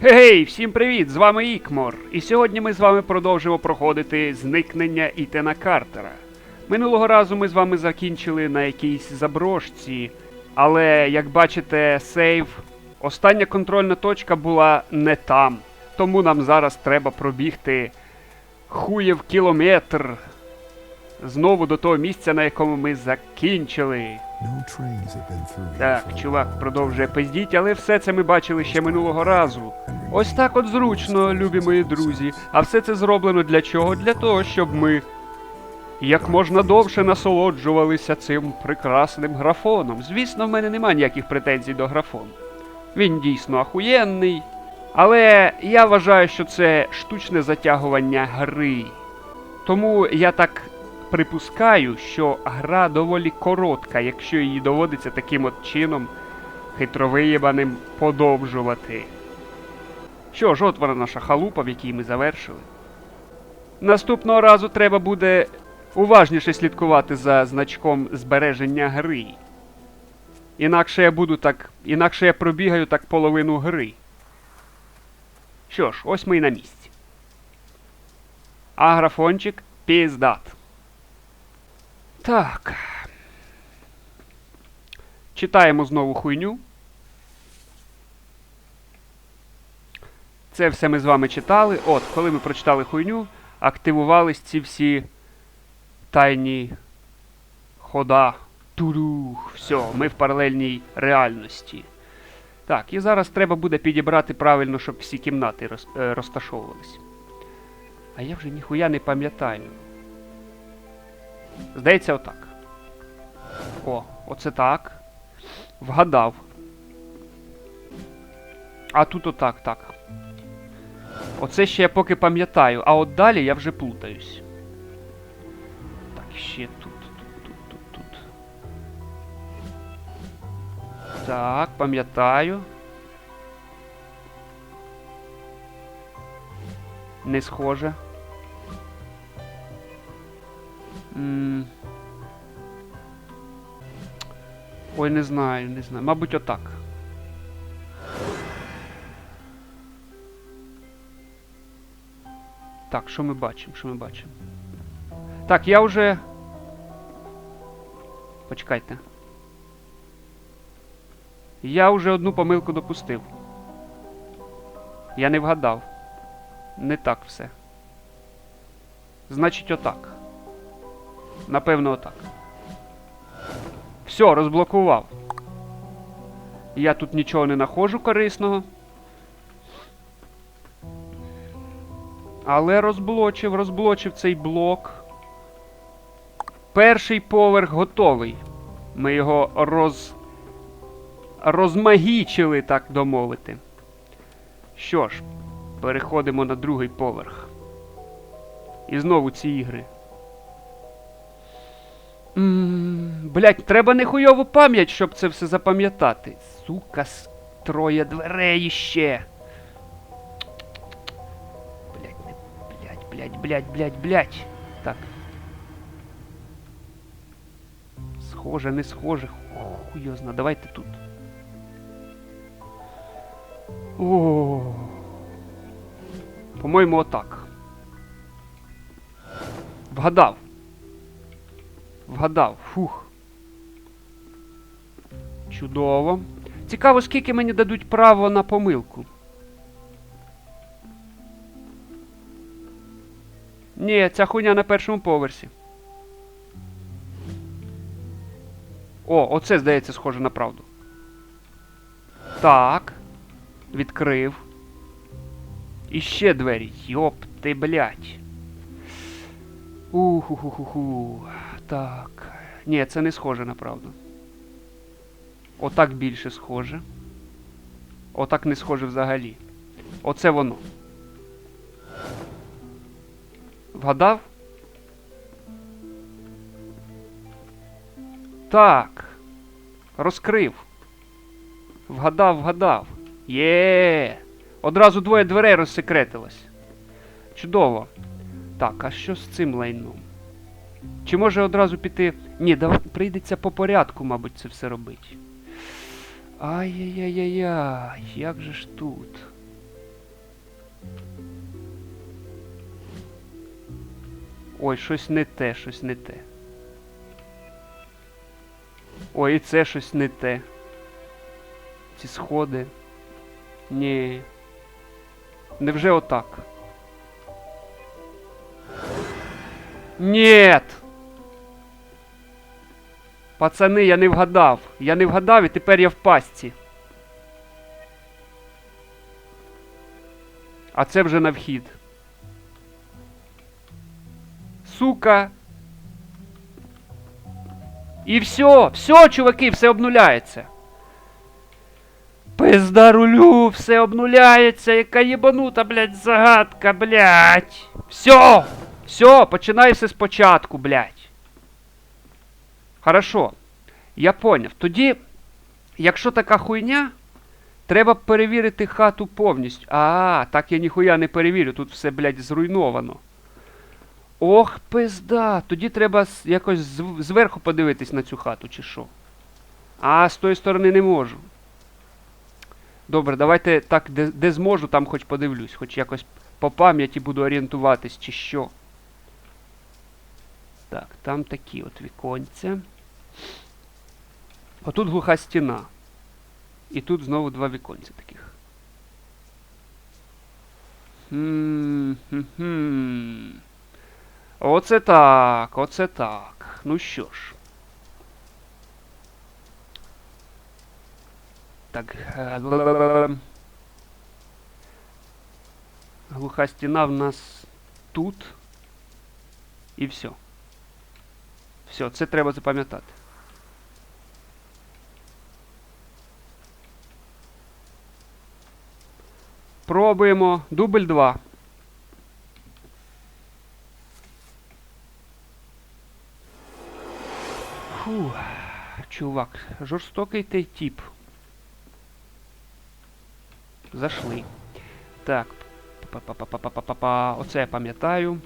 Гей, всім привіт! З вами Ікмор. І сьогодні ми з вами продовжимо проходити зникнення Ітена Картера. Минулого разу ми з вами закінчили на якійсь заброшці, але як бачите, сейв, остання контрольна точка була не там. Тому нам зараз треба пробігти хуєв кілометр знову до того місця, на якому ми закінчили. Так, чувак продовжує пиздіть, але все це ми бачили ще минулого разу. Ось так от зручно, любі мої друзі. А все це зроблено для чого? Для того, щоб ми як можна довше насолоджувалися цим прекрасним графоном. Звісно, в мене немає ніяких претензій до графону. Він дійсно ахуєнний. Але я вважаю, що це штучне затягування гри. Тому я так припускаю, що гра доволі коротка, якщо її доводиться таким от чином хитровиєбаним подовжувати. Що ж, от вона наша халупа, в якій ми завершили. Наступного разу треба буде уважніше слідкувати за значком збереження гри. Інакше я буду так. Інакше я пробігаю так половину гри. Що ж, ось ми і на місці. А графончик піздат. Так. Читаємо знову хуйню. Це все ми з вами читали. От, коли ми прочитали хуйню, активувались ці всі тайні хода. Турух. Все, ми в паралельній реальності. Так, і зараз треба буде підібрати правильно, щоб всі кімнати роз, е, розташовувались. А я вже ніхуя не пам'ятаю. Здається, отак. О, оце так. Вгадав. А тут отак, так. Оце ще я поки пам'ятаю, а от далі я вже плутаюсь. Так, ще тут, тут, тут, тут, тут. Так, пам'ятаю. Не схоже. Ой, не знаю, не знаю. Мабуть, отак. Так, що ми бачимо? Що ми бачимо? Так, я вже. Почекайте. Я вже одну помилку допустив. Я не вгадав. Не так все. Значить, отак. Напевно, отак. Все, розблокував. Я тут нічого не нахожу корисного. Але розблочив, розблочив цей блок. Перший поверх готовий. Ми його роз... розмагічили, так домовити. Що ж, переходимо на другий поверх. І знову ці ігри. М, Блять, треба нехуйову пам'ять, щоб це все запам'ятати. Сука, троє дверей ще. Блять, не. Блять, блять, блять, блять, блять. Так. Схоже, не схоже. Хуйозно, давайте тут. О. По-моєму, отак. Вгадав. Вгадав. Фух. Чудово. Цікаво, скільки мені дадуть право на помилку. Ні, ця хуйня на першому поверсі. О, оце, здається, схоже на правду. Так. Відкрив. І ще двері. Йоп, ти блять. Уху-ху-ху-ху. Так. Ні, це не схоже на правду. Отак більше схоже. Отак не схоже взагалі. Оце воно. Вгадав? Так. Розкрив. Вгадав, вгадав. Є. Одразу двоє дверей розсекретилось. Чудово. Так, а що з цим лайном? Чи може одразу піти. Ні, давай прийдеться по порядку, мабуть, це все робити. Ай-яй-яй-яй, як же ж тут? Ой, щось не те, щось не те. Ой, і це щось не те. Ці сходи. Ні. Невже отак? Нет! Пацани, я не вгадав. Я не вгадав і тепер я в пастці. А це вже на вхід. Сука. І все, все, чуваки, все обнуляється. Пизда рулю, все обнуляється, яка єбанута, блядь, загадка, блядь. Все, все, починай все спочатку, блядь. Хорошо, я поняв. Тоді, якщо така хуйня, треба перевірити хату повністю. А, так я ніхуя не перевірю, тут все, блядь, зруйновано. Ох, пизда. Тоді треба якось зв- зверху подивитись на цю хату, чи що. А, з тої сторони не можу. Добре, давайте так, де, де зможу, там хоч подивлюсь, хоч якось по пам'яті буду орієнтуватись, чи що. Так, там такі от віконця. Отут глуха стіна. І тут знову два віконця таких. Оце так, оце так. Ну що ж. Так. Глуха стіна в нас тут. І все. Все, це треба запам'ятати. Пробуємо. Дубль 2. Фу, чувак, жорстокий ти тип. Зашли. Так. па па па па па па па па Оце я пам'ятаю.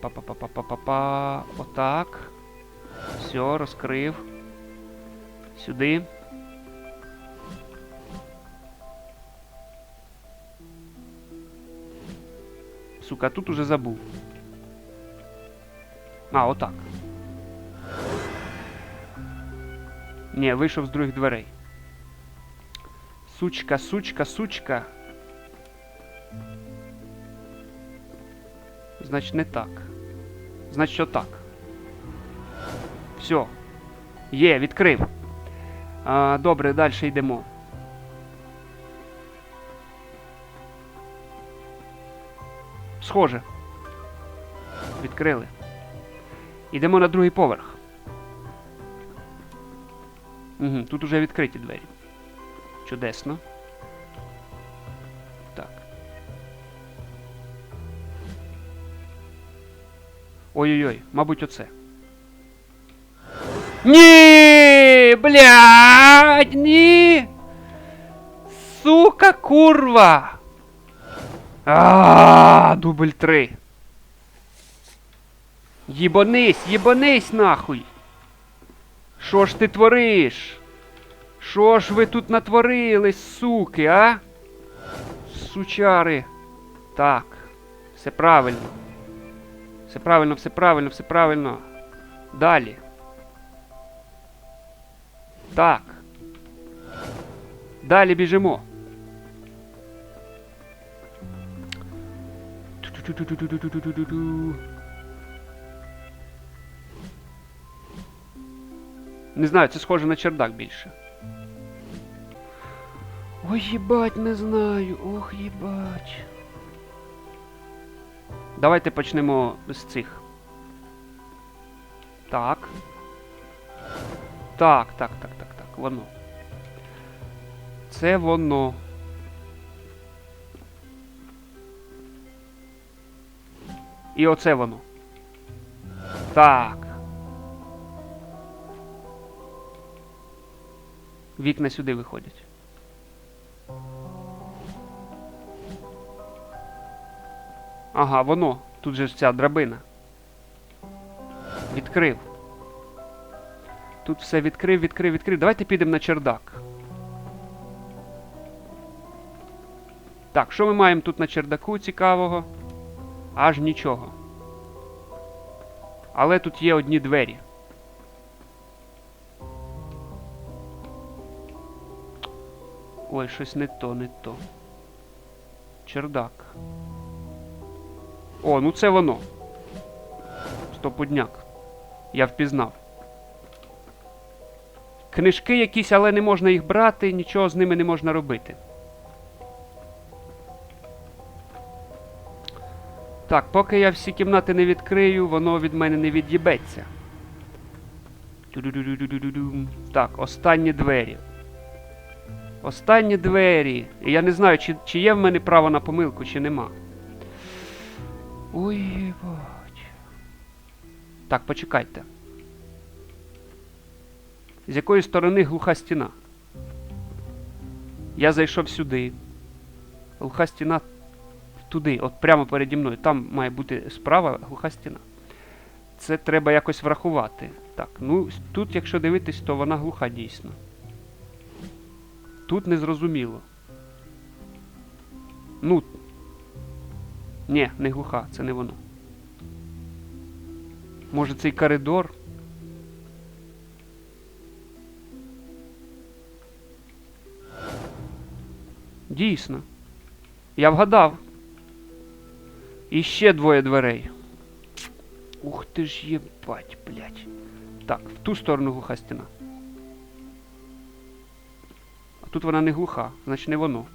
Па-па-па-па-па-па-па. Отак. Все, розкрив. Сюди. Сука, тут уже забув. А, отак. Ні, вийшов з других дверей. Сучка, сучка, сучка. Значить, не так. Значить, отак. Все. Є, відкрив. А, добре, далі йдемо. Схоже. Відкрили. Йдемо на другий поверх. Угу, тут уже відкриті двері. Чудесно. Ой-ой-ой, мабуть, оце. Ні, блядь, ні. Сука, курва. А, дубль три. Їбанись, їбанись нахуй. Що ж ти твориш? Що ж ви тут натворили, суки, а? Сучари. Так. Все правильно. Все правильно, все правильно, все правильно. Далі. Так. Далі біжимо. Не знаю, це схоже на чердак більше. Ой, їбать, не знаю. Ох, їбать. Давайте почнемо з цих. Так. Так, так, так, так, так. Воно. Це воно. І оце воно. Так. Вікна сюди виходять. Ага, воно. Тут же ця драбина. Відкрив. Тут все відкрив, відкрив, відкрив. Давайте підемо на чердак. Так, що ми маємо тут на чердаку цікавого? Аж нічого. Але тут є одні двері. Ой, щось не то, не то. Чердак. О, ну це воно. Стопудняк. Я впізнав. Книжки якісь, але не можна їх брати, нічого з ними не можна робити. Так, поки я всі кімнати не відкрию, воно від мене не від'їбеться. Так, останні двері. Останні двері. І я не знаю, чи, чи є в мене право на помилку, чи нема. Ой. Так, почекайте. З якої сторони глуха стіна? Я зайшов сюди. Глуха стіна туди, от прямо переді мною. Там має бути справа глуха стіна. Це треба якось врахувати. Так, ну тут, якщо дивитись, то вона глуха дійсно. Тут незрозуміло. Ну. Ні, не глуха, це не воно. Може цей коридор? Дійсно. Я вгадав. І ще двоє дверей. Ух ти ж єбать, блядь. Так, в ту сторону глуха стіна. А тут вона не глуха, значить не воно.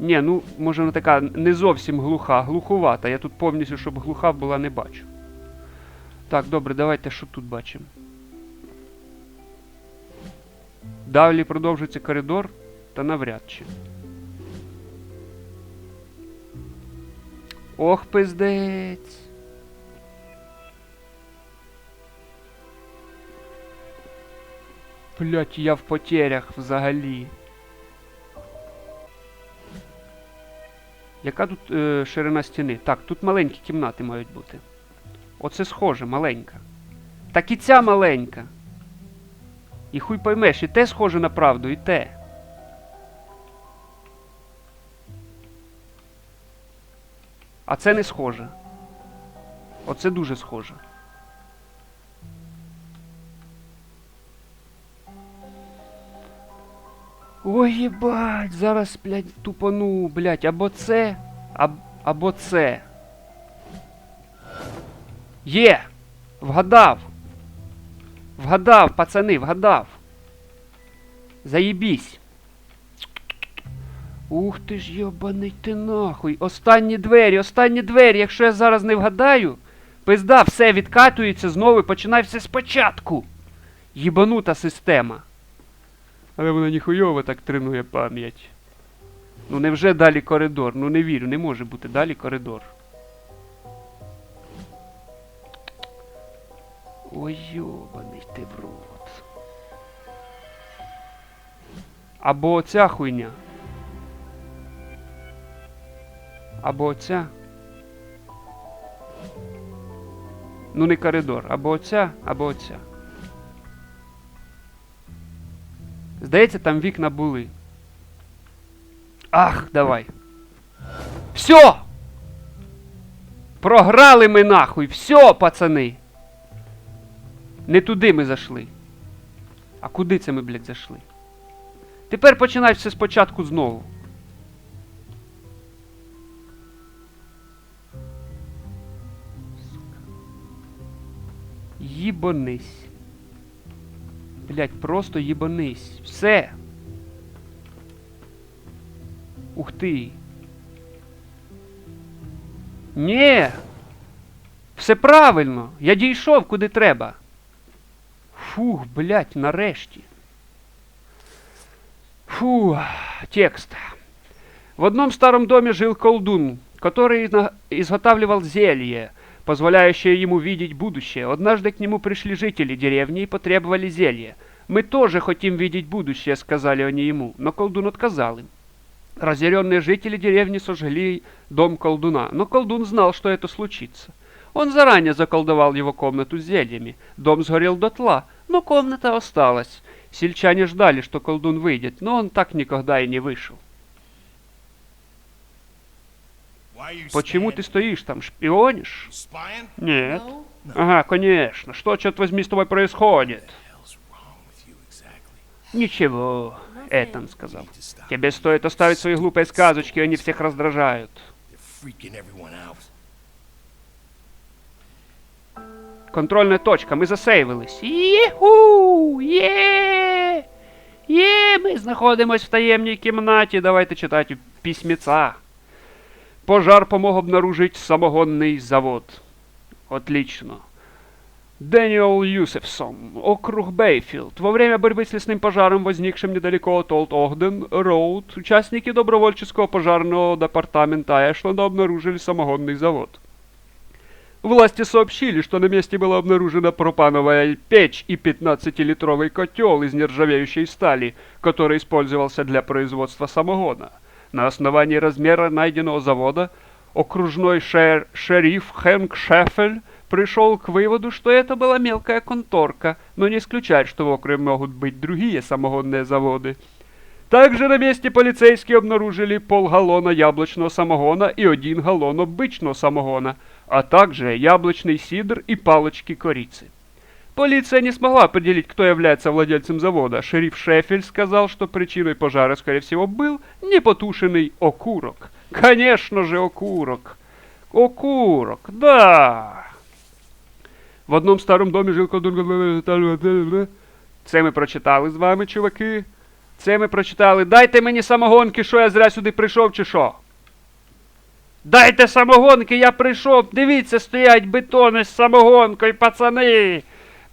Ні, ну, може вона така не зовсім глуха, глухувата. Я тут повністю, щоб глуха була, не бачу. Так, добре, давайте що тут бачимо. Далі продовжується коридор, та навряд чи. Ох, пиздець. Блять, я в потерях взагалі. Яка тут е, ширина стіни? Так, тут маленькі кімнати мають бути. Оце схоже, маленька. Так і ця маленька. І хуй поймеш, і те схоже на правду, і те. А це не схоже. Оце дуже схоже. Ой, єбать, зараз, блядь, тупану, блядь, або це, аб, або це. Є! Вгадав! Вгадав, пацани, вгадав. Заєбісь. Ух ти ж йобаний ти нахуй. Останні двері, останні двері. Якщо я зараз не вгадаю, пизда, все відкатується знову і починай все спочатку. Єбанута система. Але вона ніхуйово так тренує пам'ять. Ну невже далі коридор? Ну не вірю, не може бути далі коридор. Ой, йобаний ти в рот. Або оця хуйня. Або оця. Ну не коридор. Або оця, або оця. Здається, там вікна були. Ах, давай. Все! Програли ми нахуй! Все, пацани! Не туди ми зайшли. А куди це ми, блядь, зайшли? Тепер починай все спочатку знову. Їбанись. Блять, просто їбанись. Все. Ух ти. Ні. Все правильно. Я дійшов куди треба. Фух, блять, нарешті. Фу, текст. В одном старом доме жил колдун, который на- изготавливал зелье, позволяющее ему видеть будущее. Однажды к нему пришли жители деревни и потребовали зелье. «Мы тоже хотим видеть будущее», — сказали они ему, но колдун отказал им. Разъяренные жители деревни сожгли дом колдуна, но колдун знал, что это случится. Он заранее заколдовал его комнату зельями. Дом сгорел дотла, но комната осталась. Сельчане ждали, что колдун выйдет, но он так никогда и не вышел. Почему ты стоишь там, шпионишь? Spying? Нет. Ага, конечно. Что, черт возьми, с тобой происходит? hell's wrong with you exactly? Ничего, Этан сказал. Тебе стоит оставить свои глупые сказочки, они всех раздражают. You're freaking everyone out. Контрольная точка, ми засейвились. Єху! Є! Є! Ми знаходимось в таємній кімнаті. Давайте читати письмеца. Пожар помог обнаружить самогонный завод. Отлично. Дэниел Юсефсон, округ Бейфилд. Во время борьбы с лесным пожаром, возникшим недалеко от Олд Огден Роуд, участники добровольческого пожарного департамента Эшленда обнаружили самогонный завод. Власти сообщили, что на месте была обнаружена пропановая печь и 15-литровый котел из нержавеющей стали, который использовался для производства самогона. На основании размера найденного завода окружной шер- шериф Хэнк Шеффель пришел к выводу, что это была мелкая конторка, но не исключает, что в округе могут быть другие самогонные заводы. Также на месте полицейские обнаружили полгаллона яблочного самогона и один галлон обычного самогона, а также яблочный сидр и палочки корицы. Полиция не смогла определить, кто является владельцем завода. Шериф Шеффель сказал, что причиной пожара, скорее всего, был непотушенный окурок. Конечно же, окурок. Окурок, да. В одному старому домі жив колдун. Це ми прочитали з вами, чуваки. Це ми прочитали. Дайте мені самогонки, що я зря сюди прийшов, чи що? Дайте самогонки, я прийшов. Дивіться, стоять бетони з самогонкою, пацани.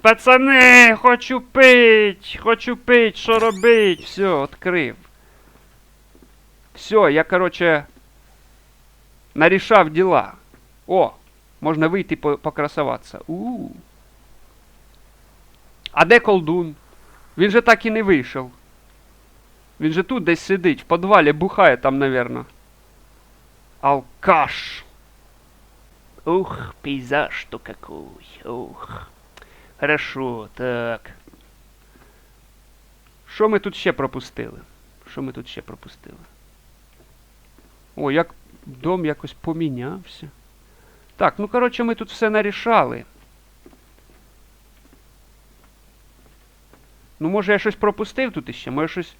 Пацани, хочу пить, хочу пить, що робить? Все, відкрив. Все, я, короче, нарішав діла. О, можна вийти по- покрасуватися. У. А де колдун? Він же так і не вийшов. Він же тут десь сидить, в подвалі бухає там, навірно. Алкаш. Ух, пейзаж-то какой. Ух. Хорошо, так. Що ми тут ще пропустили? Що ми тут ще пропустили? О, як дом якось помінявся. Так, ну коротше, ми тут все нарішали. Ну, може, я щось пропустив тут іще, може щось.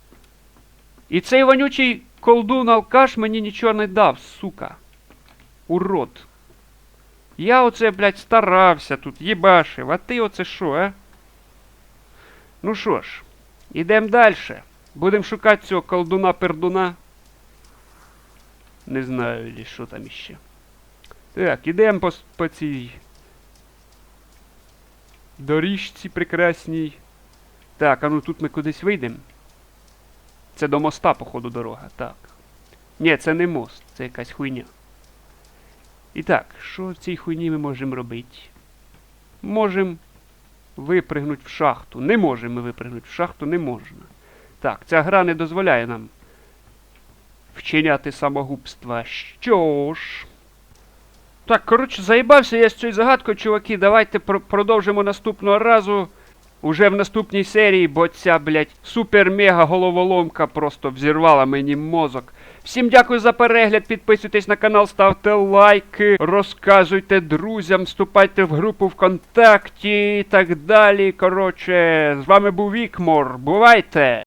І цей вонючий колдун алкаш мені нічого не дав, сука. Урод. Я оце, блядь, старався тут, їбашив, а ти оце що, а? Ну що ж, ідемо далі. Будемо шукати цього колдуна-пердуна. Не знаю, що там іще. Так, ідемо по, по цій доріжці прекрасній. Так, а ну тут ми кудись вийдемо. Це до моста, походу, дорога, так. Ні, це не мост, це якась хуйня. І так, що в цій хуйні ми можемо робити? Можемо випригнути в шахту. Не можемо ми випригнути в шахту, не можна. Так, ця гра не дозволяє нам вчиняти самогубства. Що ж. Так, коротше, заїбався я з цією загадкою, чуваки. Давайте пр- продовжимо наступного разу. Уже в наступній серії, бо ця, блядь, супер-мега головоломка просто взірвала мені мозок. Всім дякую за перегляд, підписуйтесь на канал, ставте лайки, розказуйте друзям, вступайте в групу ВКонтакті і так далі. Коротше, з вами був Вікмор. Бувайте!